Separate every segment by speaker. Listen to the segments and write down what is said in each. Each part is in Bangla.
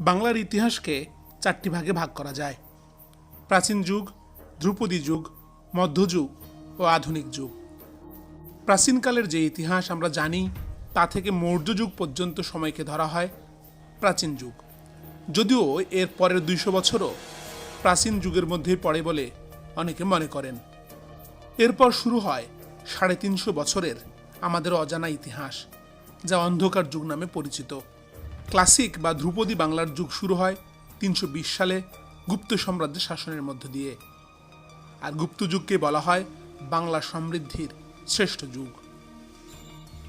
Speaker 1: বাংলার ইতিহাসকে চারটি ভাগে ভাগ করা যায়। প্রাচীন যুগ, ধ্রুপদী যুগ মধ্যযুগ ও আধুনিক যুগ। প্রাচীনকালের যে ইতিহাস আমরা জানি, তা থেকে মৌর্য যুগ পর্যন্ত সময়কে ধরা হয় প্রাচীন যুগ। যদিও এর পরের দুইশো বছরও প্রাচীন যুগের মধ্যেই পড়ে বলে অনেকে মনে করেন। এরপর শুরু হয় সাড়ে তিনশো বছরের আমাদের অজানা ইতিহাস, যা অন্ধকার যুগ নামে পরিচিত। ক্লাসিক বা ধ্রুপদী বাংলার যুগ শুরু হয় তিনশো বিশ সালে গুপ্ত সাম্রাজ্যের শাসনের মধ্য দিয়ে। আর গুপ্ত যুগকে বলা হয় বাংলা সমৃদ্ধির শ্রেষ্ঠ যুগ।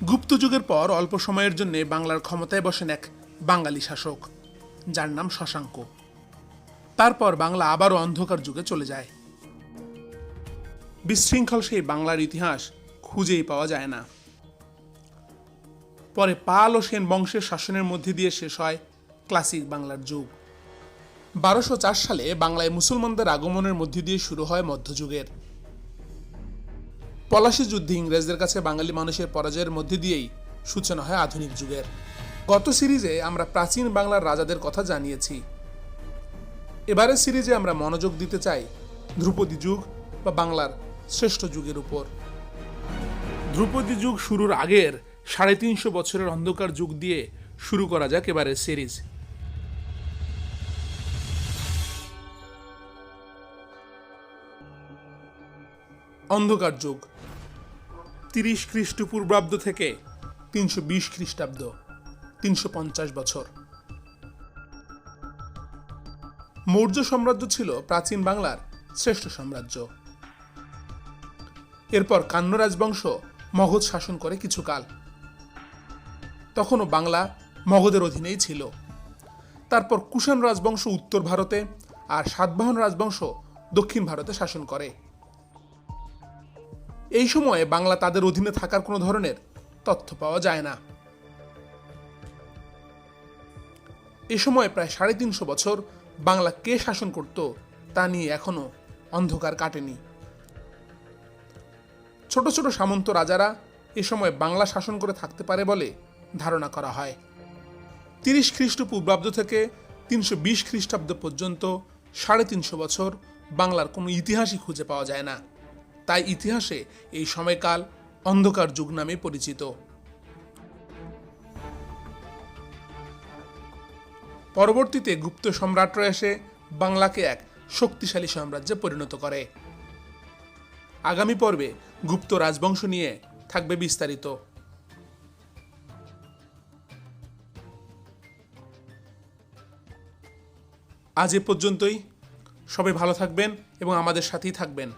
Speaker 1: গুপ্ত যুগের পর অল্প সময়ের জন্য বাংলার ক্ষমতায় বসেন এক বাঙালি শাসক, যার নাম শশাঙ্ক। তারপর বাংলা আবারও অন্ধকার যুগে চলে যায়। বিশৃঙ্খল সেই বাংলার ইতিহাস খুঁজেই পাওয়া যায় না। পরে পাল ও সেন বংশের শাসনের মধ্যে দিয়ে শেষ হয় ক্লাসিক বাংলার যুগ। বারোশো চার সালে বাংলায় মুসলমানদের আগমনের মধ্যে দিয়ে শুরু হয় মধ্যযুগের। পলাশী যুদ্ধে ইংরেজদের কাছে বাঙালি মানুষের পরাজয়ের মধ্যে দিয়েই সূচনা হয় আধুনিক যুগের। গত সিরিজে আমরা প্রাচীন বাংলার রাজাদের কথা জানিয়েছি। এবারের সিরিজে আমরা মনোযোগ দিতে চাই ধ্রুপদী যুগ বা বাংলার শ্রেষ্ঠ যুগের উপর। ধ্রুপদী যুগ শুরুর আগের সাড়ে তিনশো বছরের অন্ধকার যুগ দিয়ে শুরু করা যাক এবারের সিরিজ। অন্ধকার যুগ। তিরিশ খ্রিস্টপূর্বাব্দ থেকে তিনশো বিশ খ্রিস্টাব্দ, তিনশো পঞ্চাশ বছর। মৌর্য সাম্রাজ্য ছিল প্রাচীন বাংলার শ্রেষ্ঠ সাম্রাজ্য। এরপর কান্ন রাজবংশ মগধ শাসন করে কিছুকাল। তখনও বাংলা মগধের অধীনেই ছিল। তারপর কুষাণ রাজবংশ উত্তর ভারতে আর সাতবাহন রাজবংশ দক্ষিণ ভারতে শাসন করে। এই সময়ে বাংলা তাদের অধীনে থাকার কোনো ধরনের তথ্য পাওয়া যায় না। এ সময় প্রায় সাড়ে তিনশো বছর বাংলা কে শাসন করত তা নিয়ে এখনও অন্ধকার কাটেনি। ছোট ছোট সামন্ত রাজারা এ সময় বাংলা শাসন করে থাকতে পারে বলে ধারণা করা হয়। তিরিশ খ্রিস্টপূর্বাব্দ থেকে তিনশো বিশ খ্রিস্টাব্দ পর্যন্ত সাড়ে তিনশো বছর বাংলার কোনো ইতিহাসই খুঁজে পাওয়া যায় না। তাই ইতিহাসে এই সময়কাল অন্ধকার যুগ নামে পরিচিত। পরবর্তীতে গুপ্ত সম্রাটরা এসে বাংলাকে এক শক্তিশালী সাম্রাজ্যে পরিণত করে। আগামী পর্বে গুপ্ত রাজবংশ নিয়ে থাকবে বিস্তারিত। আজ এ পর্যন্তই। সবাই ভালো থাকবেন এবং আমাদের সাথেই থাকবেন।